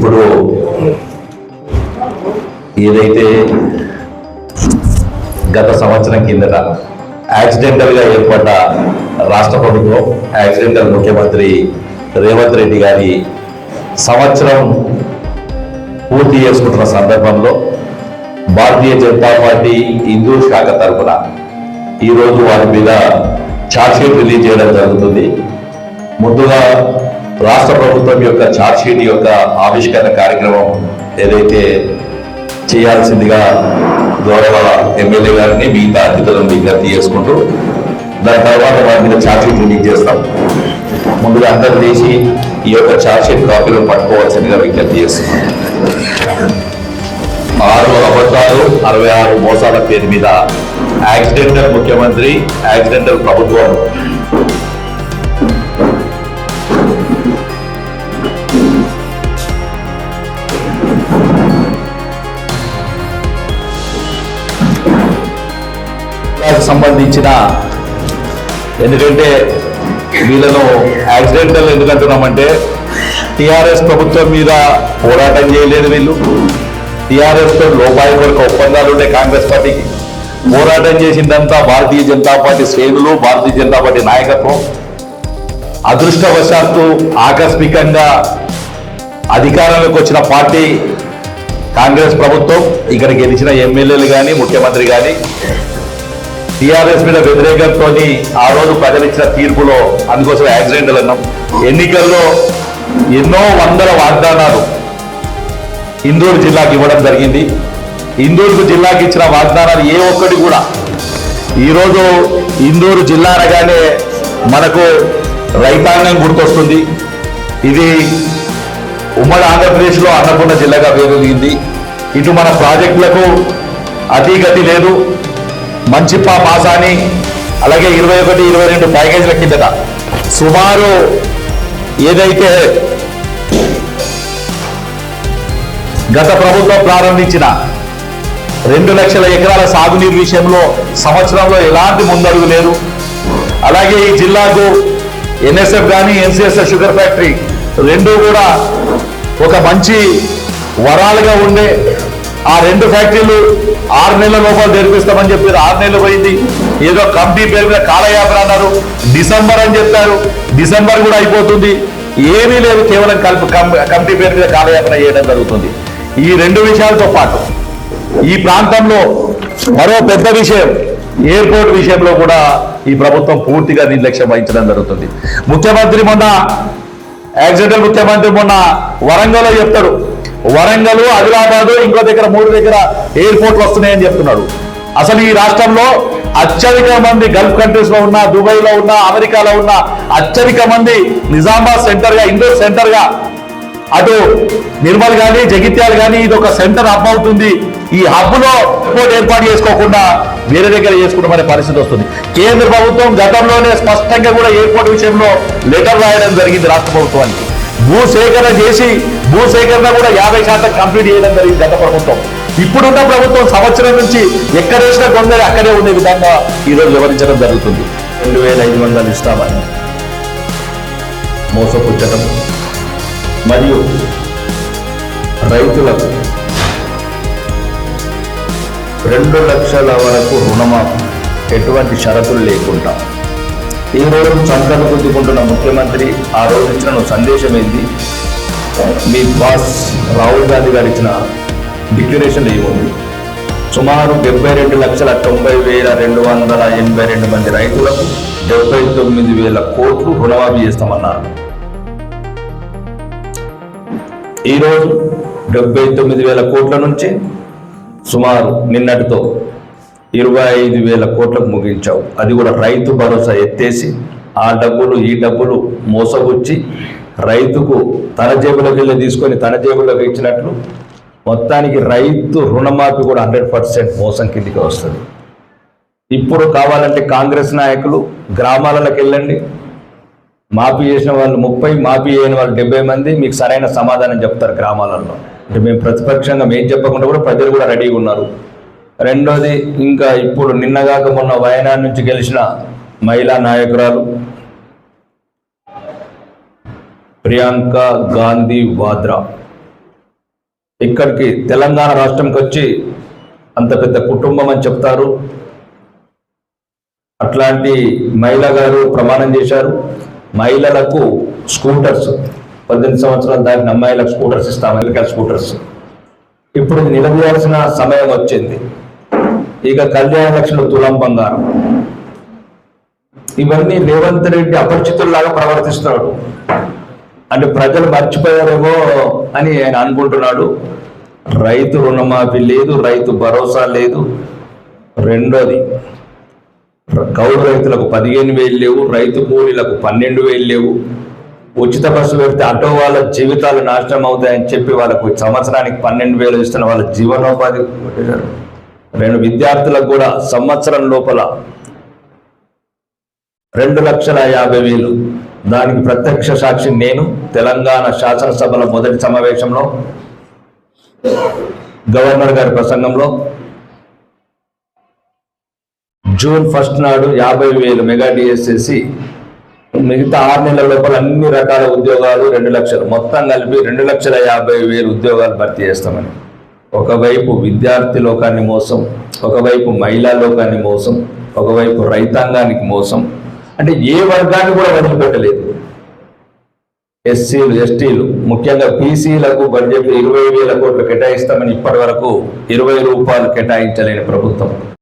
ఇప్పుడు ఏదైతే గత సంవత్సరం కిందట యాక్సిడెంటల్గా ఏర్పడ్డ రాష్ట్ర ప్రభుత్వం యాక్సిడెంటల్ ముఖ్యమంత్రి రేవంత్ రెడ్డి గారి సంవత్సరం పూర్తి చేసుకుంటున్న సందర్భంలో భారతీయ జనతా పార్టీ హిందూ శాఖ తరఫున ఈరోజు వారి మీద ఛార్జ్షీట్ రిలీజ్ చేయడం జరుగుతుంది. ముందుగా రాష్ట్ర ప్రభుత్వం యొక్క ఛార్జ్షీట్ యొక్క ఆవిష్కరణ కార్యక్రమం ఏదైతే చేయాల్సిందిగా గౌరవ ఎమ్మెల్యే గారిని మిగతా అతిథులను విజ్ఞప్తి చేసుకుంటూ దాని తర్వాత వారి మీద ఛార్జ్షీట్ రిలీజ్ చేస్తాం. ముందుగా అందరూ చేసి ఈ యొక్క ఛార్జ్షీట్ కాపీలు పట్టుకోవాల్సిందిగా విజ్ఞప్తి చేస్తున్నాం. ఆరు అబద్ధాలు అరవై ఆరు మోసాల పేరు మీద యాక్సిడెంటల్ ముఖ్యమంత్రి యాక్సిడెంటల్ ప్రభుత్వం సంబంధించిన ఎందుకంటే వీళ్ళను యాక్సిడెంటల్ ఎందుకంటున్నామంటే టిఆర్ఎస్ ప్రభుత్వం మీద పోరాటం చేయలేదు వీళ్ళు. టిఆర్ఎస్తో లోపాయి వరకు ఒప్పందాలు ఉన్నాయి కాంగ్రెస్ పార్టీకి పోరాటం చేసిందంతా భారతీయ జనతా పార్టీ శ్రేణులు భారతీయ జనతా పార్టీ నాయకత్వం. అదృష్టవశాత్తు ఆకస్మికంగా అధికారంలోకి వచ్చిన పార్టీ కాంగ్రెస్ ప్రభుత్వం ఇక్కడ గెలిచిన ఎమ్మెల్యేలు కానీ ముఖ్యమంత్రి కానీ టిఆర్ఎస్ మీద వ్యతిరేకంతో ఆ రోజు ప్రజలిచ్చిన తీర్పులో అందుకోసం యాక్సిడెంట్లు అన్నాం. ఎన్నికల్లో ఎన్నో వందల వాగ్దానాలు ఇందూరు జిల్లాకి ఇవ్వడం జరిగింది. ఇందూరు జిల్లాకి ఇచ్చిన వాగ్దానాలు ఏ ఒక్కటి కూడా ఈరోజు ఇందూరు జిల్లా అనగానే మనకు రైతాంగం గుర్తొస్తుంది. ఇది ఉమ్మడి ఆంధ్రప్రదేశ్లో అన్నపూర్ణ జిల్లాగా పేరొందింది. ఇటు మన ప్రాజెక్టులకు అతిగతి లేదు. మంచిప్ప మాసాని అలాగే ఇరవై ఒకటి ఇరవై రెండు ప్యాకేజీల కిందట. సుమారు ఏదైతే గత ప్రభుత్వం ప్రారంభించిన రెండు లక్షల ఎకరాల సాగునీరు విషయంలో సంవత్సరంలో ఎలాంటి ముందడుగు లేదు. అలాగే ఈ జిల్లాకు ఎన్ఎస్ఎఫ్ కానీ ఎన్సిఎస్ఎఫ్ షుగర్ ఫ్యాక్టరీ రెండు కూడా ఒక మంచి వరాలుగా ఉండే ఆ రెండు ఫ్యాక్టరీలు ఆరు నెలల లోపల తెరిపిస్తామని చెప్పారు ఆరు నెలలు పోయింది. ఏదో కమిటీ పేరు మీద కాలయాత్ర అన్నారు. డిసెంబర్ అని చెప్పారు. డిసెంబర్ కూడా అయిపోతుంది. ఏమీ లేదు కేవలం కల్ప కం- కమిటీ పేరు మీద కాలయాపన చేయడం జరుగుతుంది. ఈ రెండు విషయాలతో పాటు ఈ ప్రాంతంలో మరో పెద్ద విషయం ఎయిర్పోర్ట్ విషయంలో కూడా ఈ ప్రభుత్వం పూర్తిగా నిర్లక్ష్యం వహించడం జరుగుతుంది. ముఖ్యమంత్రి మొన్న యాక్సిడెంటల్ ముఖ్యమంత్రి మొన్న వరంగల్లో చెప్తాడు వరంగల్ ఆదిలాబాద్ ఇంకో దగ్గర మూడు దగ్గర ఎయిర్పోర్ట్లు వస్తున్నాయని చెప్తున్నాడు. అసలు ఈ రాష్ట్రంలో అత్యధిక మంది గల్ఫ్ కంట్రీస్లో ఉన్న దుబాయ్లో ఉన్న అమెరికాలో ఉన్న అత్యధిక మంది నిజామాబాద్ సెంటర్గా ఇండోర్ సెంటర్గా అటు నిర్మల్ కానీ జగిత్యాలు కానీ ఇది ఒక సెంటర్ హబ్ అవుతుంది. ఈ హబ్లో ఎయిర్పోర్ట్ ఏర్పాటు చేసుకోకుండా వేరే దగ్గర చేసుకుంటామనే పరిస్థితి వస్తుంది. కేంద్ర ప్రభుత్వం గతంలోనే స్పష్టంగా కూడా ఎయిర్పోర్ట్ విషయంలో లెటర్ రాయడం జరిగింది రాష్ట్ర ప్రభుత్వానికి. భూసేకరణ చేసి భూసేకరణ కూడా యాభై శాతం కంప్లీట్ చేయడం జరిగింది గత ప్రభుత్వం. ఇప్పుడున్న ప్రభుత్వం సంవత్సరం నుంచి ఎక్కడ వేసిన కొందరు అక్కడే ఉండే విధంగా ఈరోజు వివరించడం జరుగుతుంది. రెండు వేల ఐదు వందలు ఇస్తామని మోసపుచ్చటం మరియు రైతులకు రెండు లక్షల వరకు రుణమాఫీ ఎటువంటి షరతులు లేకుండా ఈ రోజు సంకల్ప గుద్దుకుంటున్న ముఖ్యమంత్రి ఆ రోజు ఇచ్చిన సందేశం ఏంది? మీ బాస్ రాహుల్ గాంధీ గారు ఇచ్చిన డిక్లరేషన్ ఏముంది? సుమారు డెబ్బై రెండు లక్షల తొంభై వేల రెండు వందల ఎనభై రెండు మంది రైతులకు డెబ్బై తొమ్మిది వేల కోట్లు రుణమాఫీ చేస్తామన్నారు. ఈరోజు డెబ్బై తొమ్మిది వేల కోట్ల నుంచి సుమారు నిన్నటితో ఇరవై ఐదు వేల కోట్లకు ముగించావు. అది కూడా రైతు భరోసా ఎత్తేసి ఆ డబ్బులు ఈ డబ్బులు మోసగుచ్చి రైతుకు తన జేబులోకి వెళ్ళి తీసుకొని తన జేబులోకి ఇచ్చినట్లు మొత్తానికి రైతు రుణమాఫీ కూడా హండ్రెడ్ పర్సెంట్ మోసం కిందికి వస్తుంది. ఇప్పుడు కావాలంటే కాంగ్రెస్ నాయకులు గ్రామాలకు వెళ్ళండి. మాఫీ చేసిన వాళ్ళు ముప్పై మాఫీ చేయని వాళ్ళు డెబ్బై మంది మీకు సరైన సమాధానం చెప్తారు గ్రామాలలో. అంటే మేము ప్రతిపక్షంగా మేము చెప్పకుండా కూడా ప్రజలు కూడా రెడీగా ఉన్నారు. రెండోది ఇంకా ఇప్పుడు నిన్నగాక మొన్న వయనాడ్ నుంచి గెలిచిన మహిళా నాయకురాలు ప్రియాంక గాంధీ వాద్రా. ఇక్కడికి తెలంగాణ రాష్ట్రంకి వచ్చి అంత పెద్ద కుటుంబం అని చెప్తారు. అట్లాంటి మహిళ గారు ప్రమాణం చేశారు. మహిళలకు స్కూటర్స్ పద్దెనిమిది సంవత్సరాలు దాటిన అమ్మాయిలకు స్కూటర్స్ ఇస్తాం ఎలక్ట్రికల్ స్కూటర్స్. ఇప్పుడు నిలబడాల్సిన సమయం వచ్చింది. ఇక కళ్యాణ లక్ష్మణ తులం బంగారం. ఇవన్నీ రేవంత్ రెడ్డి అపరిచితుల్లాగా ప్రవర్తిస్తున్నాడు అంటే ప్రజలు మర్చిపోయారేమో అని ఆయన అనుకుంటున్నాడు. రైతు రుణమాఫీ లేదు రైతు భరోసా లేదు. రెండోది కౌలు రైతులకు పదిహేను వేలు లేవు రైతు కూలీలకు పన్నెండు వేలు లేవు. ఉచిత బస్సు పెడితే ఆటో వాళ్ళ జీవితాలు నాశనం అవుతాయని చెప్పి వాళ్ళకు సంవత్సరానికి పన్నెండు వేలు ఇస్తున్న వాళ్ళ జీవనోపాధి కొట్టేశారు. రెండు విద్యార్థులకు కూడా సంవత్సరం లోపల రెండు లక్షల యాభై వేలు. దానికి ప్రత్యక్ష సాక్షి నేను తెలంగాణ శాసనసభల మొదటి సమావేశంలో గవర్నర్ గారి ప్రసంగంలో. జూన్ ఫస్ట్ నాడు యాభై వేలు మెగా డిఎస్ఎసి మిగతా ఆరు నెలల లోపల అన్ని రకాల ఉద్యోగాలు రెండు లక్షలు. మొత్తం కలిపి రెండు లక్షల యాభై వేలు ఉద్యోగాలు భర్తీ చేస్తామని. ఒకవైపు విద్యార్థి లోకాన్ని మోసం ఒకవైపు మహిళా లోకాన్ని మోసం ఒకవైపు రైతాంగానికి మోసం. అంటే ఏ వర్గాన్ని కూడా వదిలిపెట్టలేదు. ఎస్సీలు ఎస్టీలు ముఖ్యంగా పీసీలకు బడ్జెట్ ఇరవై వేల కోట్లు కేటాయిస్తామని ఇప్పటి వరకు ఇరవై రూపాయలు కేటాయించలేని ప్రభుత్వం.